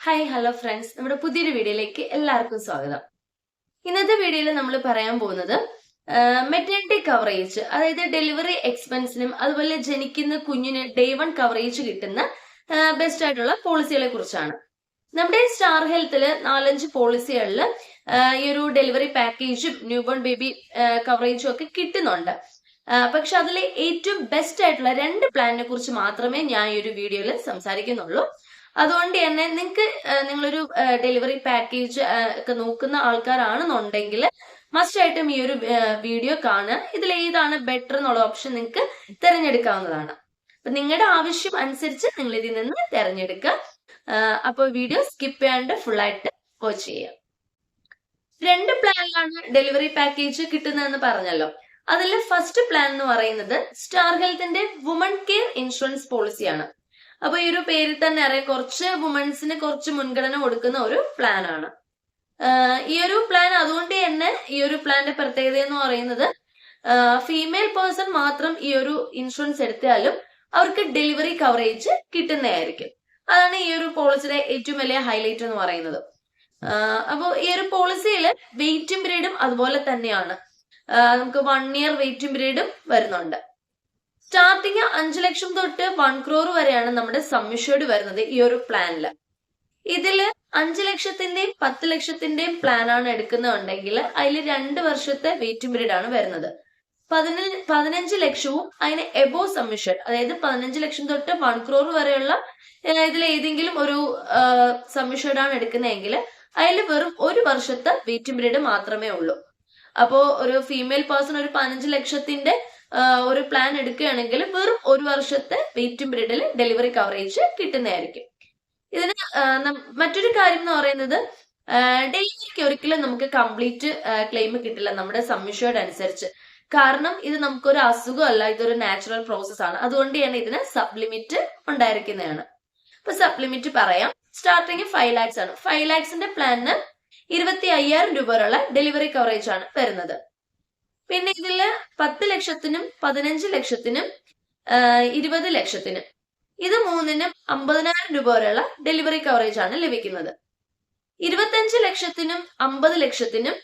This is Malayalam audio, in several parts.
ഹായ് ഹലോ ഫ്രണ്ട്സ് നമ്മുടെ പുതിയൊരു വീഡിയോയിലേക്ക് എല്ലാവർക്കും സ്വാഗതം. ഇന്നത്തെ വീഡിയോയിൽ നമ്മൾ പറയാൻ പോകുന്നത് മെറ്റേണിറ്റി കവറേജ് അതായത് ഡെലിവറി എക്സ്പെൻസിനും അതുപോലെ ജനിക്കുന്ന കുഞ്ഞിന് ഡേ വൺ കവറേജ് കിട്ടുന്ന ബെസ്റ്റ് ആയിട്ടുള്ള പോളിസികളെ കുറിച്ചാണ്. നമ്മുടെ സ്റ്റാർ ഹെൽത്തിൽ നാലഞ്ച് പോളിസികളിൽ ഈ ഒരു ഡെലിവറി പാക്കേജും ന്യൂ ബോൺ ബേബി കവറേജും ഒക്കെ കിട്ടുന്നുണ്ട്. പക്ഷെ അതിലെ ഏറ്റവും ബെസ്റ്റ് ആയിട്ടുള്ള രണ്ട് പ്ലാനിനെ കുറിച്ച് മാത്രമേ ഞാൻ ഈ ഒരു വീഡിയോയിൽ സംസാരിക്കുന്നുള്ളൂ. അതുകൊണ്ട് തന്നെ നിങ്ങൾക്ക് നിങ്ങളൊരു ഡെലിവറി പാക്കേജ് ഒക്കെ നോക്കുന്ന ആൾക്കാരാണെന്നുണ്ടെങ്കിൽ മസ്റ്റ് ആയിട്ടും ഈ ഒരു വീഡിയോ കാണുക. ഇതിൽ ഏതാണ് ബെറ്റർ എന്നുള്ള ഓപ്ഷൻ നിങ്ങൾക്ക് തിരഞ്ഞെടുക്കാവുന്നതാണ്. അപ്പൊ നിങ്ങളുടെ ആവശ്യം അനുസരിച്ച് നിങ്ങൾ ഇതിൽ നിന്ന് തിരഞ്ഞെടുക്കുക. അപ്പോൾ വീഡിയോ സ്കിപ്പ് ചെയ്യാണ്ട് ഫുൾ ആയിട്ട് വാച്ച് ചെയ്യുക. രണ്ട് പ്ലാനിലാണ് ഡെലിവറി പാക്കേജ് കിട്ടുന്നതെന്ന് പറഞ്ഞല്ലോ. അതിൽ ഫസ്റ്റ് പ്ലാൻ എന്ന് പറയുന്നത് സ്റ്റാർ ഹെൽത്തിന്റെ വുമൺ കെയർ ഇൻഷുറൻസ് പോളിസിയാണ് അപ്പൊ ഈ ഒരു പേരിൽ തന്നെ അറിയാം കുറച്ച് വുമൺസിന് കുറച്ച് മുൻഗണന കൊടുക്കുന്ന ഒരു പ്ലാൻ ആണ്. ഈ ഒരു പ്ലാൻ അതുകൊണ്ട് തന്നെ ഈ ഒരു പ്ലാന്റെ പ്രത്യേകത എന്ന് പറയുന്നത് ഫീമെയിൽ പേഴ്സൺ മാത്രം ഈ ഒരു ഇൻഷുറൻസ് എടുത്താലും അവർക്ക് ഡെലിവറി കവറേജ് കിട്ടുന്നതായിരിക്കും. അതാണ് ഈ ഒരു പോളിസിയുടെ ഏറ്റവും വലിയ ഹൈലൈറ്റ് എന്ന് പറയുന്നത്. അപ്പോൾ ഈ ഒരു പോളിസിയിൽ വെയിറ്റിംഗ് പീരീഡും അതുപോലെ തന്നെയാണ്. നമുക്ക് വൺ ഇയർ വെയിറ്റിംഗ് പീരീഡും വരുന്നുണ്ട്. സ്റ്റാർട്ടിങ് അഞ്ച് ലക്ഷം തൊട്ട് വൺ ക്രോർ വരെയാണ് നമ്മുടെ സമ്മിഷേർഡ് വരുന്നത് ഈ ഒരു പ്ലാനിൽ. ഇതിൽ അഞ്ച് ലക്ഷത്തിന്റെയും പത്ത് ലക്ഷത്തിന്റെയും പ്ലാനാണ് എടുക്കുന്നുണ്ടെങ്കിൽ അതിൽ രണ്ട് വർഷത്തെ വെയിറ്റിംഗ് പീരീഡ് ആണ് വരുന്നത്. പതിനഞ്ച് പതിനഞ്ച് ലക്ഷവും അതിന് എബോ സമ്മിഷൻ അതായത് പതിനഞ്ച് ലക്ഷം തൊട്ട് വൺ ക്രോർ വരെയുള്ള ഇതിൽ ഏതെങ്കിലും ഒരു സമ്മിഷേർഡ് ആണ് എടുക്കുന്നതെങ്കിൽ അതിൽ വെറും ഒരു വർഷത്തെ വെയിറ്റിംഗ് പീരീഡ് മാത്രമേ ഉള്ളൂ. അപ്പോ ഒരു ഫീമെയിൽ പേഴ്സൺ ഒരു പതിനഞ്ച് ലക്ഷത്തിന്റെ ഒരു പ്ലാൻ എടുക്കുകയാണെങ്കിൽ വെറും ഒരു വർഷത്തെ വെയിറ്റിംഗ് പീരീഡിൽ ഡെലിവറി കവറേജ് കിട്ടുന്നതായിരിക്കും. ഇതിന് മറ്റൊരു കാര്യം എന്ന് പറയുന്നത് ഡെലിവറിക്ക് ഒരിക്കലും നമുക്ക് കംപ്ലീറ്റ് ക്ലെയിം കിട്ടില്ല നമ്മുടെ സമ്മിഷേർഡ് അനുസരിച്ച്. കാരണം ഇത് നമുക്കൊരു അസുഖമല്ല ഇതൊരു നാച്ചുറൽ പ്രോസസ് ആണ്. അതുകൊണ്ട് തന്നെ ഇതിന് സബ്ലിമിറ്റ് ഉണ്ടായിരിക്കുന്നതാണ്. അപ്പൊ സബ്ലിമിറ്റ് പറയാം. സ്റ്റാർട്ടിങ് ഫൈവ് ലാക്സ് ആണ്. ഫൈവ് ലാക്സിന്റെ പ്ലാനിന് ഇരുപത്തി അയ്യായിരം രൂപ വരെയുള്ള ഡെലിവറി കവറേജ് ആണ് വരുന്നത്. പിന്നെ ഇതിൽ പത്ത് ലക്ഷത്തിനും പതിനഞ്ച് ലക്ഷത്തിനും ഇരുപത് ലക്ഷത്തിനും. ഇത് മൂന്നിനും അമ്പതിനായിരം രൂപ വരെയുള്ള ഡെലിവറി കവറേജ് ആണ് ലഭിക്കുന്നത്. ഇരുപത്തഞ്ച് ലക്ഷത്തിനും അമ്പത് ലക്ഷത്തിനും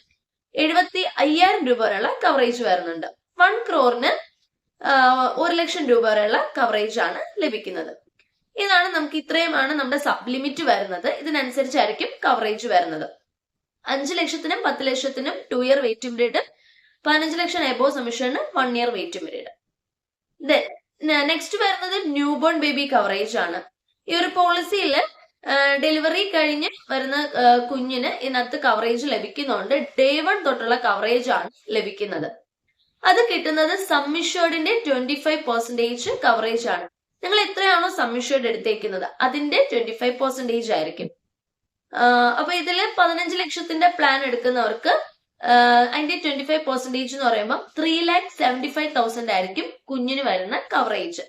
എഴുപത്തി അയ്യായിരം രൂപ വരെയുള്ള കവറേജ് വരുന്നുണ്ട്. വൺ ക്രോറിന് ഒരു ലക്ഷം രൂപ വരെയുള്ള കവറേജ് ആണ് ലഭിക്കുന്നത്. ഇതാണ് നമുക്ക് ഇത്രയുമാണ് നമ്മുടെ സബ് ലിമിറ്റ് വരുന്നത്. ഇതിനനുസരിച്ചായിരിക്കും കവറേജ് വരുന്നത്. അഞ്ച് ലക്ഷത്തിനും പത്ത് ലക്ഷത്തിനും ടു ഇയർ വെയിറ്റിംഗ് പീരീഡ് പതിനഞ്ച് ലക്ഷം above സബ്മിഷന് one year wait period next വരുന്നത് ന്യൂ ബോൺ ബേബി കവറേജ് ആണ്. ഈ ഒരു പോളിസിയിൽ ഡെലിവറി കഴിഞ്ഞ് വരുന്ന കുഞ്ഞിന് ഇന്നത്തെ കവറേജ് ലഭിക്കുന്നുണ്ട് ഡേ വൺ തൊട്ടുള്ള കവറേജ് ആണ് ലഭിക്കുന്നത്. അത് കിട്ടുന്നത് സമ്മിഷേർഡിന്റെ ട്വന്റി ഫൈവ് പെർസെന്റേജ് കവറേജ് ആണ്. നിങ്ങൾ എത്രയാണോ സമ്മിഷേർഡ് എടുത്തേക്കുന്നത് അതിന്റെ ട്വന്റി ഫൈവ് പെർസെന്റേജ് ആയിരിക്കും അപ്പൊ ഇതിൽ പതിനഞ്ച് ലക്ഷത്തിന്റെ പ്ലാൻ എടുക്കുന്നവർക്ക് അതിന്റെ ട്വന്റി ഫൈവ് പെർസെന്റേജ് എന്ന് പറയുമ്പോൾ three lakh seventy five thousand ആയിരിക്കും കുഞ്ഞിന് വരുന്ന കവറേജ്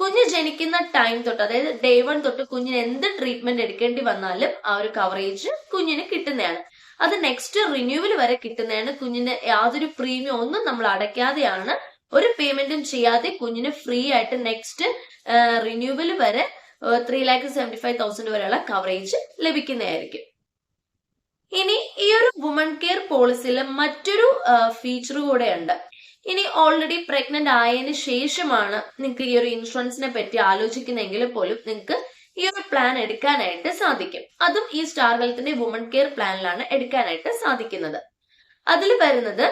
കുഞ്ഞ് ജനിക്കുന്ന ടൈം തൊട്ട് അതായത് ഡേ വൺ തൊട്ട് കുഞ്ഞിന് എന്ത് ട്രീറ്റ്മെന്റ് എടുക്കേണ്ടി വന്നാലും ആ ഒരു കവറേജ് കുഞ്ഞിന് കിട്ടുന്നതാണ്. അത് നെക്സ്റ്റ് റിന്യൂവൽ വരെ കിട്ടുന്നതാണ് കുഞ്ഞിന് യാതൊരു പ്രീമിയം ഒന്നും നമ്മൾ അടയ്ക്കാതെയാണ് ഒരു പേയ്മെന്റും ചെയ്യാതെ കുഞ്ഞിന് ഫ്രീ ആയിട്ട് നെക്സ്റ്റ് റിന്യൂവൽ വരെ three lakh seventy five thousand വരെയുള്ള കവറേജ് ലഭിക്കുന്നതായിരിക്കും. ഇനി ഈ ഒരു വുമൺ കെയർ പോളിസിയിൽ മറ്റൊരു ഫീച്ചർ കൂടെ ഉണ്ട് ഇനി ഓൾറെഡി പ്രഗ്നന്റ് ആയതിനു ശേഷമാണ് നിങ്ങൾക്ക് ഈ ഒരു ഇൻഷുറൻസിനെ പറ്റി ആലോചിക്കുന്നെങ്കിൽ പോലും നിങ്ങൾക്ക് ഈ ഒരു പ്ലാൻ എടുക്കാനായിട്ട് സാധിക്കും. അതും ഈ സ്റ്റാർ ഹെൽത്തിന്റെ വുമൺ കെയർ പ്ലാനിലാണ് എടുക്കാനായിട്ട് സാധിക്കുന്നത്. അതിൽ വരുന്നത്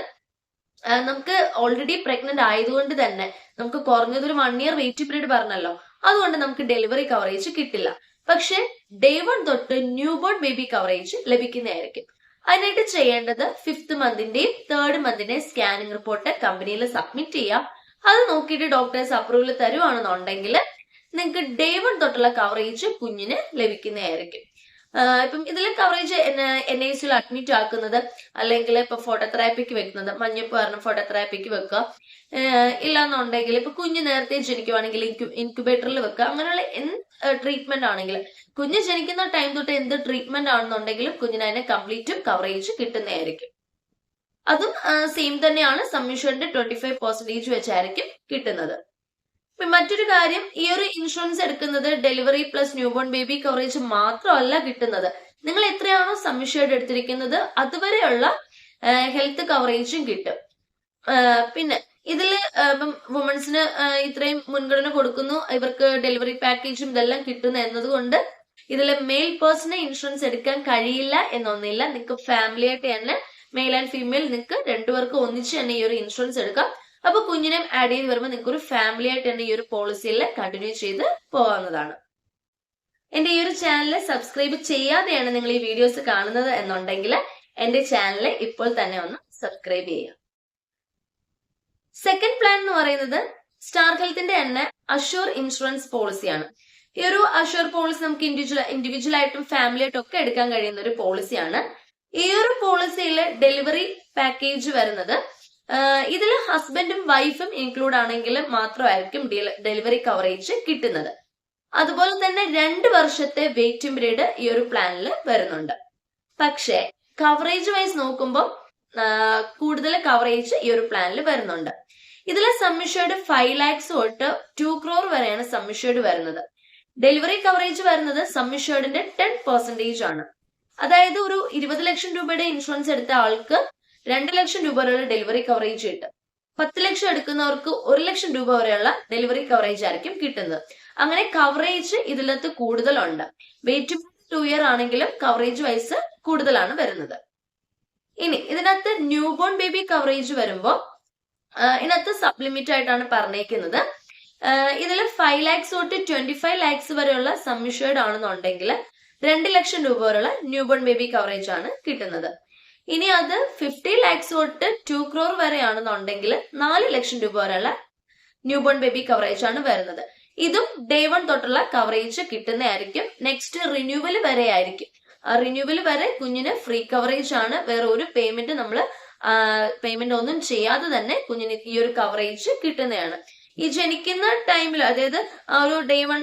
നമുക്ക് ഓൾറെഡി പ്രഗ്നന്റ് ആയതുകൊണ്ട് തന്നെ നമുക്ക് കുറഞ്ഞതൊരു വൺ ഇയർ വെയിറ്റ് പീരീഡ് പറഞ്ഞല്ലോ. അതുകൊണ്ട് നമുക്ക് ഡെലിവറി കവറേജ് കിട്ടില്ല. പക്ഷെ ഡേ വൺ തൊട്ട് ന്യൂ ബോൺ ബേബി കവറേജ് ലഭിക്കുന്നതായിരിക്കും. അതിനായിട്ട് ചെയ്യേണ്ടത് ഫിഫ്ത് മന്തിന്റെയും തേർഡ് മന്തിന്റെയും സ്കാനിങ് റിപ്പോർട്ട് കമ്പനിയിൽ സബ്മിറ്റ് ചെയ്യാം. അത് നോക്കിയിട്ട് ഡോക്ടേഴ്സ് അപ്രൂവൽ തരുവാണെന്നുണ്ടെങ്കിൽ നിങ്ങൾക്ക് ഡേ വൺ തൊട്ടുള്ള കവറേജ് കുഞ്ഞിന് ലഭിക്കുന്നതായിരിക്കും. ഇപ്പം ഇതിലെ കവറേജ് എൻ ഐ സിയിൽ അഡ്മിറ്റ് ആക്കുന്നത് അല്ലെങ്കിൽ ഇപ്പൊ ഫോട്ടോതെറാപ്പിക്ക് വെക്കുന്നത് മഞ്ഞപ്പ് കാരണം ഫോട്ടോതെറാപ്പിക്ക് വെക്കുക. ഇല്ലാന്നുണ്ടെങ്കിൽ ഇപ്പൊ കുഞ്ഞ് നേരത്തെ ജനിക്കുവാണെങ്കിൽ ഇൻക്യുബേറ്ററിൽ വെക്കുക. അങ്ങനെയുള്ള എന്ത് ട്രീറ്റ്മെന്റ് ആണെങ്കിൽ കുഞ്ഞ് ജനിക്കുന്ന ടൈം തൊട്ട് എന്ത് ട്രീറ്റ്മെന്റ് ആണെന്നുണ്ടെങ്കിലും കുഞ്ഞിന് അതിനെ കംപ്ലീറ്റ് കവറേജ് കിട്ടുന്നതായിരിക്കും. അതും സെയിം തന്നെയാണ് സമ്മിഷന്റെ ട്വന്റി ഫൈവ് പെർസെന്റേജ് വെച്ചായിരിക്കും കിട്ടുന്നത്. മറ്റൊരു കാര്യം ഈ ഒരു ഇൻഷുറൻസ് എടുക്കുന്നത് delivery plus newborn baby coverage മാത്രമല്ല കിട്ടുന്നത്. നിങ്ങൾ എത്രയാണോ സംശയം എടുത്തിരിക്കുന്നത് അതുവരെയുള്ള ഹെൽത്ത് കവറേജും കിട്ടും. പിന്നെ ഇതിൽ ആ, ഇപ്പം വുമൻസിന് ഇത്രയും മുൻഗണന കൊടുക്കുന്നു ഇവർക്ക് ഡെലിവറി പാക്കേജും ഇതെല്ലാം കിട്ടുന്നു എന്നതുകൊണ്ട് ഇതിൽ മെയിൽ പേഴ്സണെ ഇൻഷുറൻസ് എടുക്കാൻ കഴിയില്ല എന്നൊന്നില്ല. നിങ്ങൾക്ക് ഫാമിലി ആയിട്ട് തന്നെ മെയിൽ ആൻഡ് ഫീമെയിൽ നിങ്ങൾക്ക് രണ്ടുപേർക്കും ഒന്നിച്ച് തന്നെ ഈ ഒരു ഇൻഷുറൻസ് എടുക്കാം. അപ്പൊ കുഞ്ഞിനെ ആഡ് ചെയ്ത് വരുമ്പോൾ നിങ്ങൾക്ക് ഒരു ഫാമിലി ആയിട്ട് തന്നെ ഈ ഒരു പോളിസിയിൽ കണ്ടിന്യൂ ചെയ്ത് പോകാവുന്നതാണ്. എന്റെ ഈ ഒരു ചാനൽ സബ്സ്ക്രൈബ് ചെയ്യാതെയാണ് നിങ്ങൾ ഈ വീഡിയോസ് കാണുന്നത് എന്നുണ്ടെങ്കിൽ എന്റെ ചാനൽ ഇപ്പോൾ തന്നെ ഒന്ന് സബ്സ്ക്രൈബ് ചെയ്യുക. സെക്കൻഡ് പ്ലാൻ എന്ന് പറയുന്നത് സ്റ്റാർ ഹെൽത്തിന്റെ തന്നെ അഷ്യൂർ ഇൻഷുറൻസ് പോളിസിയാണ് ഈ ഒരു അഷ്യൂർ പോളിസി നമുക്ക് ഇൻഡിവിജ്വൽ ഇൻഡിവിജ്വൽ ആയിട്ടും ഫാമിലി ആയിട്ടും ഒക്കെ എടുക്കാൻ കഴിയുന്ന ഒരു പോളിസിയാണ് ഈ ഒരു പോളിസിയിൽ ഡെലിവറി പാക്കേജ് വരുന്നത് ഇതിൽ ഹസ്ബൻഡും വൈഫും ഇൻക്ലൂഡ് ആണെങ്കിൽ മാത്രമായിരിക്കും ഡെലിവറി കവറേജ് കിട്ടുന്നത്. അതുപോലെ തന്നെ രണ്ട് വർഷത്തെ വെയിറ്റിംഗ് പീരീഡ് ഈ ഒരു പ്ലാനിൽ വരുന്നുണ്ട്. പക്ഷേ കവറേജ് വൈസ് നോക്കുമ്പോൾ കൂടുതൽ കവറേജ് ഈ ഒരു പ്ലാനിൽ വരുന്നുണ്ട്. ഇതിലെ സമ്മിഷേർഡ് ഫൈവ് ലാക്സ് തൊട്ട് ടു ക്രോർ വരെയാണ് സമ്മിഷേർഡ് വരുന്നത്. ഡെലിവറി കവറേജ് വരുന്നത് സമ്മിഷേർഡിന്റെ ടെൻ പെർസെന്റേജ് ആണ്. അതായത് ഒരു ഇരുപത് ലക്ഷം രൂപയുടെ ഇൻഷുറൻസ് എടുത്ത ആൾക്ക് രണ്ട് ലക്ഷം രൂപ വരെയുള്ള ഡെലിവറി കവറേജ് കിട്ടും പത്ത് ലക്ഷം എടുക്കുന്നവർക്ക് ഒരു ലക്ഷം രൂപ വരെയുള്ള ഡെലിവറി കവറേജ് ആയിരിക്കും കിട്ടുന്നത്. അങ്ങനെ കവറേജ് ഇതിനകത്ത് കൂടുതലുണ്ട്. വെയിറ്റ് ടു ഇയർ ആണെങ്കിലും കവറേജ് വൈസ് കൂടുതലാണ് വരുന്നത്. ഇനി ഇതിനകത്ത് ന്യൂ ബോൺ ബേബി കവറേജ് വരുമ്പോൾ ഇതിനകത്ത് സപ്ലിമിറ്റ് ആയിട്ടാണ് പറഞ്ഞേക്കുന്നത്. ഇതിൽ ഫൈവ് ലാക്സ് തൊട്ട് ട്വന്റി ഫൈവ് ലാക്സ് വരെയുള്ള സമ്മിഷേർഡ് ആണെന്നുണ്ടെങ്കിൽ രണ്ട് ലക്ഷം രൂപ വരെയുള്ള ന്യൂ ബോൺ ബേബി കവറേജ് ആണ് കിട്ടുന്നത്. ഇനി അത് ഫിഫ്റ്റി ലാക്സ് തൊട്ട് ടു ക്രോർ വരെയാണെന്നുണ്ടെങ്കിൽ നാല് ലക്ഷം രൂപ വരെയുള്ള ന്യൂ ബോൺ ബേബി കവറേജ് ആണ് വരുന്നത്. ഇതും ഡേ വൺ തൊട്ടുള്ള കവറേജ് കിട്ടുന്നതായിരിക്കും. നെക്സ്റ്റ് റിന്യൂവൽ വരെ ആയിരിക്കും. റിന്യൂവൽ വരെ കുഞ്ഞിന് ഫ്രീ കവറേജ് ആണ്. വേറെ ഒരു പേയ്മെന്റ് നമ്മൾ പേയ്മെന്റ് ഒന്നും ചെയ്യാതെ തന്നെ കുഞ്ഞിന് ഈ ഒരു കവറേജ് കിട്ടുന്നതാണ്. ഈ ജനിക്കുന്ന ടൈമിൽ അതായത് ആ ഒരു ഡേ വൺ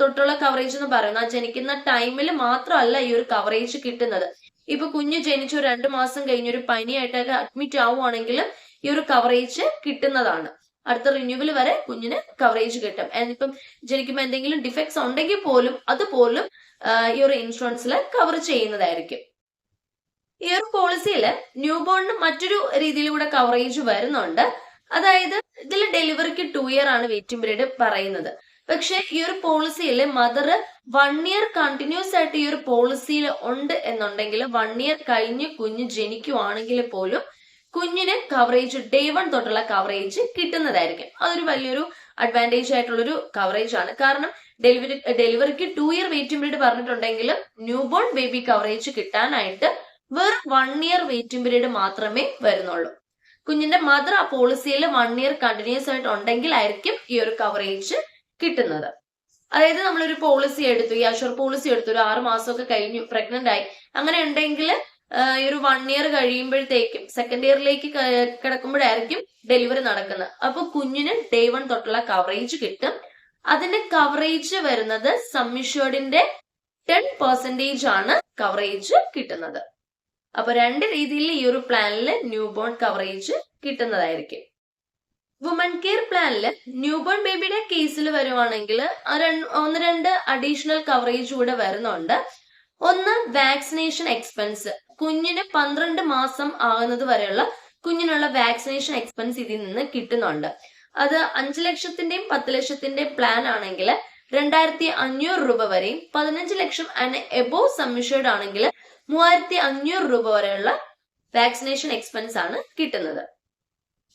തൊട്ടുള്ള കവറേജ് എന്ന് പറയുന്നത് ആ ജനിക്കുന്ന ടൈമിൽ മാത്രമല്ല ഈ ഒരു കവറേജ് കിട്ടുന്നത്. ഇപ്പൊ കുഞ്ഞ് ജനിച്ചു രണ്ട് മാസം കഴിഞ്ഞൊരു പനിയായിട്ടൊക്കെ അഡ്മിറ്റ് ആവുകയാണെങ്കിൽ ഈ ഒരു കവറേജ് കിട്ടുന്നതാണ്. അടുത്ത റിന്യൂവൽ വരെ കുഞ്ഞിന് കവറേജ് കിട്ടും. ഇപ്പം ജനിക്കുമ്പോൾ എന്തെങ്കിലും ഡിഫക്ട്സ് ഉണ്ടെങ്കിൽ പോലും അതുപോലും ഈ ഒരു ഇൻഷുറൻസിൽ കവർ ചെയ്യുന്നതായിരിക്കും. ഈ ഒരു പോളിസിയിൽ ന്യൂ ബോണിന് മറ്റൊരു രീതിയിലൂടെ കവറേജ് വരുന്നുണ്ട്. അതായത് ഇതിൽ ഡെലിവറിക്ക് ടു ഇയർ ആണ് വെയിറ്റിംഗ് പീരീഡ് പറയുന്നത്. പക്ഷെ ഈ ഒരു പോളിസിയിൽ മദർ വൺ ഇയർ കണ്ടിന്യൂസ് ആയിട്ട് ഈ ഒരു പോളിസിയിൽ ഉണ്ട് എന്നുണ്ടെങ്കിൽ വൺ ഇയർ കഴിഞ്ഞ് കുഞ്ഞ് ജനിക്കുവാണെങ്കിൽ പോലും കുഞ്ഞിന് കവറേജ് ഡേ വൺ തൊട്ടുള്ള കവറേജ് കിട്ടുന്നതായിരിക്കും. അതൊരു വലിയൊരു അഡ്വാന്റേജ് ആയിട്ടുള്ളൊരു കവറേജ് ആണ്. കാരണം ഡെലിവറി ഡെലിവറിക്ക് ടു ഇയർ വെയിറ്റിംഗ് പീരീഡ് പറഞ്ഞിട്ടുണ്ടെങ്കിലും ന്യൂ ബോൺ ബേബി കവറേജ് കിട്ടാനായിട്ട് വെറും വൺ ഇയർ വെയിറ്റിംഗ് പീരീഡ് മാത്രമേ വരുന്നുള്ളൂ. കുഞ്ഞിന്റെ മദർ ആ പോളിസിയിൽ വൺ ഇയർ കണ്ടിന്യൂസ് ആയിട്ട് ഉണ്ടെങ്കിലായിരിക്കും ഈ ഒരു കവറേജ് കിട്ടുന്നത്. അതായത് നമ്മളൊരു പോളിസി എടുത്തു ഈ അഷുർ പോളിസി എടുത്തു ഒരു ആറ് മാസമൊക്കെ കഴിഞ്ഞു പ്രഗ്നന്റ് ആയി. അങ്ങനെ ഉണ്ടെങ്കിൽ ഈ ഒരു വൺ ഇയർ കഴിയുമ്പോഴത്തേക്കും സെക്കൻഡ് ഇയറിലേക്ക് കിടക്കുമ്പോഴായിരിക്കും ഡെലിവറി നടക്കുന്നത്. അപ്പൊ കുഞ്ഞിന് ഡേ വൺ തൊട്ടുള്ള കവറേജ് കിട്ടും. അതിന്റെ കവറേജ് വരുന്നത് സമ്മിഷേർഡിന്റെ ടെൻ പെർസെന്റേജ് ആണ് കവറേജ് കിട്ടുന്നത്. അപ്പൊ രണ്ട് രീതിയിൽ ഈ ഒരു പ്ലാനിൽ ന്യൂ ബോൺ കവറേജ് കിട്ടുന്നതായിരിക്കും. വുമൺ കെയർ പ്ലാനിൽ ന്യൂ ബോൺ ബേബിയുടെ കേസിൽ വരുവാണെങ്കിൽ ഒന്ന് രണ്ട് അഡീഷണൽ കവറേജ് കൂടെ വരുന്നുണ്ട്. ഒന്ന് വാക്സിനേഷൻ എക്സ്പെൻസ് കുഞ്ഞിന് പന്ത്രണ്ട് മാസം ആകുന്നത് വരെയുള്ള കുഞ്ഞിനുള്ള വാക്സിനേഷൻ എക്സ്പെൻസ് ഇതിൽ നിന്ന് കിട്ടുന്നുണ്ട്. അത് അഞ്ചു ലക്ഷത്തിന്റെയും പത്ത് ലക്ഷത്തിന്റെയും പ്ലാൻ ആണെങ്കിൽ രണ്ടായിരത്തി അഞ്ഞൂറ് രൂപ വരെയും പതിനഞ്ച് ലക്ഷം ആൻഡ് എബോവ് സമ്മിഷേർഡ് ആണെങ്കിൽ മൂവായിരത്തി അഞ്ഞൂറ് രൂപ വരെയുള്ള വാക്സിനേഷൻ എക്സ്പെൻസ് ആണ് കിട്ടുന്നത്.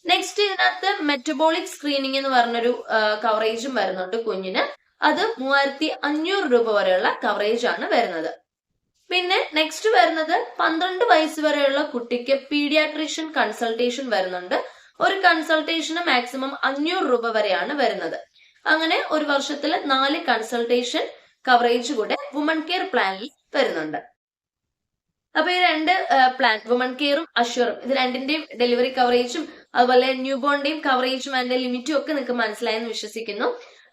നെക്സ്റ്റ് ഇതിനകത്ത് മെറ്റബോളിക് സ്ക്രീനിങ് എന്ന് പറഞ്ഞൊരു കവറേജും വരുന്നുണ്ട് കുഞ്ഞിന്. അത് മൂവായിരത്തി അഞ്ഞൂറ് രൂപ വരെയുള്ള കവറേജ് ആണ് വരുന്നത്. പിന്നെ നെക്സ്റ്റ് വരുന്നത് പന്ത്രണ്ട് വയസ്സ് വരെയുള്ള കുട്ടിക്ക് പീഡിയാട്രീഷ്യൻ കൺസൾട്ടേഷൻ വരുന്നുണ്ട്. ഒരു കൺസൾട്ടേഷന് മാക്സിമം അഞ്ഞൂറ് രൂപ വരെയാണ് വരുന്നത്. അങ്ങനെ ഒരു വർഷത്തിൽ നാല് കൺസൾട്ടേഷൻ കവറേജ് കൂടെ വുമൺ കെയർ പ്ലാനിൽ വരുന്നുണ്ട്. അപ്പൊ ഈ രണ്ട് പ്ലാൻ വുമൺ കെയറും അഷ്വറും ഇത് രണ്ടിന്റെയും ഡെലിവറി കവറേജും അതുപോലെ ന്യൂ ബോണിന്റെയും കവറേജും അതിന്റെ ലിമിറ്റും ഒക്കെ നിങ്ങൾക്ക് മനസ്സിലായെന്ന് വിശ്വസിക്കുന്നു.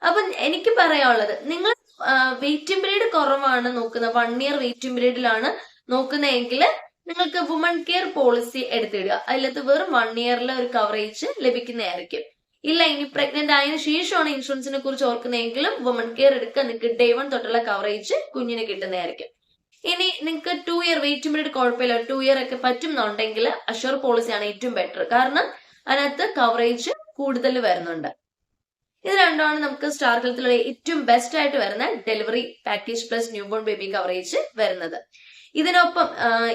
അപ്പൊ എനിക്ക് പറയാനുള്ളത് നിങ്ങൾ വെയിറ്റിംഗ് പീരീഡ് കുറവാണ് നോക്കുന്നത് വൺ ഇയർ വെയിറ്റിംഗ് പീരീഡിലാണ് നോക്കുന്നതെങ്കിൽ നിങ്ങൾക്ക് വുമൺ കെയർ പോളിസി എടുത്തിടുക. അതിലത്ത് വെറും വൺ ഇയറിലെ ഒരു കവറേജ് ലഭിക്കുന്നതായിരിക്കും. ഇല്ല ഇനി പ്രഗ്നന്റ് ആയതിനു ശേഷമാണ് ഇൻഷുറൻസിനെ കുറിച്ച് ഓർക്കുന്നതെങ്കിലും വുമൺ കെയർ എടുക്കുക നിങ്ങൾക്ക് ഡേ വൺ തൊട്ടുള്ള കവറേജ് കുഞ്ഞിന് കിട്ടുന്നതായിരിക്കും. ഇനി നിങ്ങൾക്ക് ടു ഇയർ വെയിറ്റ് പീരീഡ് കുഴപ്പമില്ല. ടു ഇയർ ഒക്കെ പറ്റും എന്നുണ്ടെങ്കിൽ അഷുർ പോളിസിയാണ് ഏറ്റവും ബെറ്റർ കാരണം അതിനകത്ത് കവറേജ് കൂടുതൽ വരുന്നുണ്ട്. ഇത് രണ്ടുമാണ് നമുക്ക് സ്റ്റാർ ഹെൽത്തിലുള്ള ഏറ്റവും ബെസ്റ്റ് ആയിട്ട് വരുന്ന delivery package plus new born baby coverage വരുന്നത്. ഇതിനൊപ്പം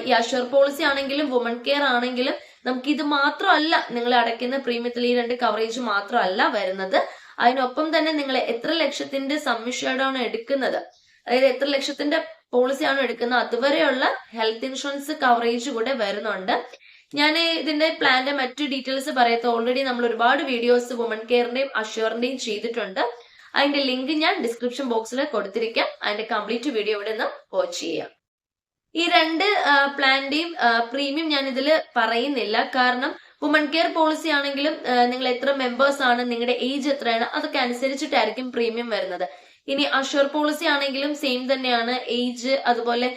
ഈ അഷുർ പോളിസി ആണെങ്കിലും വുമൺ കെയർ ആണെങ്കിലും നമുക്ക് ഇത് മാത്രമല്ല നിങ്ങൾ അടയ്ക്കുന്ന പ്രീമിയത്തിൽ ഈ രണ്ട് കവറേജ് മാത്രമല്ല വരുന്നത്. അതിനൊപ്പം തന്നെ നിങ്ങൾ എത്ര ലക്ഷത്തിന്റെ സമ്മിഷേഡാണ് എടുക്കുന്നത്. അതായത് എത്ര ലക്ഷത്തിന്റെ പോളിസിയാണോ എടുക്കുന്നത്. അതുവരെയുള്ള ഹെൽത്ത് ഇൻഷുറൻസ് കവറേജ് കൂടെ വരുന്നുണ്ട്. ഞാൻ ഇതിന്റെ പ്ലാന്റെ മറ്റു ഡീറ്റെയിൽസ് പറയത്ത ഓൾറെഡി നമ്മൾ ഒരുപാട് വീഡിയോസ് വുമൺ കെയറിന്റെയും അഷ്യൂറിന്റെയും ചെയ്തിട്ടുണ്ട്. അതിന്റെ ലിങ്ക് ഞാൻ ഡിസ്ക്രിപ്ഷൻ ബോക്സിൽ കൊടുത്തിരിക്കാം. അതിന്റെ കംപ്ലീറ്റ് വീഡിയോ ഇവിടെ നിന്ന് വാച്ച് ചെയ്യാം. ഈ രണ്ട് പ്ലാന്റെയും പ്രീമിയം ഞാൻ ഇതിൽ പറയുന്നില്ല. കാരണം വുമൺ കെയർ പോളിസി ആണെങ്കിലും നിങ്ങൾ എത്ര മെമ്പേഴ്സ് ആണ് നിങ്ങളുടെ ഏജ് എത്രയാണ് അതൊക്കെ അനുസരിച്ചിട്ടായിരിക്കും പ്രീമിയം വരുന്നത്. ഇനി അഷുർ പോളിസി ആണെങ്കിലും സെയിം തന്നെയാണ്. ഏജ് അതുപോലെ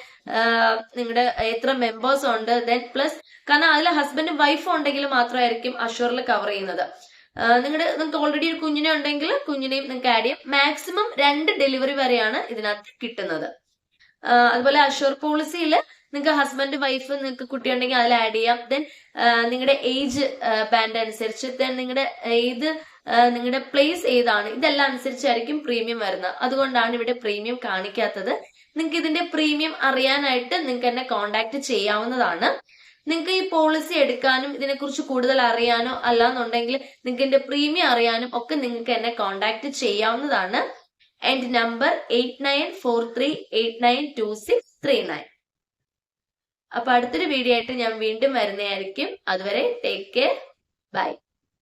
നിങ്ങളുടെ എത്ര മെമ്പേഴ്സ് ഉണ്ട് ദെൻ പ്ലസ് കാരണം അതിൽ ഹസ്ബൻഡും വൈഫും ഉണ്ടെങ്കിൽ മാത്രമായിരിക്കും അഷുറിൽ കവർ ചെയ്യുന്നത്. നിങ്ങളുടെ നിങ്ങൾക്ക് ഓൾറെഡി ഒരു കുഞ്ഞിനെ ഉണ്ടെങ്കിൽ കുഞ്ഞിനെയും നിങ്ങൾക്ക് ആഡ് ചെയ്യാം. മാക്സിമം രണ്ട് ഡെലിവറി വരെയാണ് ഇതിനകത്ത് കിട്ടുന്നത്. അതുപോലെ അഷുർ പോളിസിയിൽ നിങ്ങൾക്ക് ഹസ്ബൻഡ് വൈഫ് നിങ്ങൾക്ക് കുട്ടിയുണ്ടെങ്കിൽ അതിൽ ആഡ് ചെയ്യാം. ദെൻ നിങ്ങളുടെ ഏജ് ബാൻഡ് അനുസരിച്ച്. ദെൻ നിങ്ങളുടെ ഏത് നിങ്ങളുടെ പ്ലേസ് ഏതാണ്? ഇതെല്ലാം അനുസരിച്ചായിരിക്കും പ്രീമിയം വരുന്നത്. അതുകൊണ്ടാണ് ഇവിടെ പ്രീമിയം കാണിക്കാത്തത്. നിങ്ങൾക്ക് ഇതിന്റെ പ്രീമിയം അറിയാനായിട്ട് നിങ്ങൾക്ക് എന്നെ കോണ്ടാക്ട് ചെയ്യാവുന്നതാണ്. നിങ്ങൾക്ക് ഈ പോളിസി എടുക്കാനും ഇതിനെക്കുറിച്ച് കൂടുതൽ അറിയാനോ അല്ലാന്നുണ്ടെങ്കിൽ നിങ്ങൾക്ക് ഇതിന്റെ പ്രീമിയം അറിയാനും ഒക്കെ നിങ്ങൾക്ക് എന്നെ കോണ്ടാക്ട് ചെയ്യാവുന്നതാണ്. എന്റെ number eight nine four three eight nine two six three nine അപ്പൊ അടുത്തൊരു വീഡിയോ ആയിട്ട് ഞാൻ വീണ്ടും വരുന്നതായിരിക്കും. അതുവരെ ടേക്ക് കെയർ ബൈ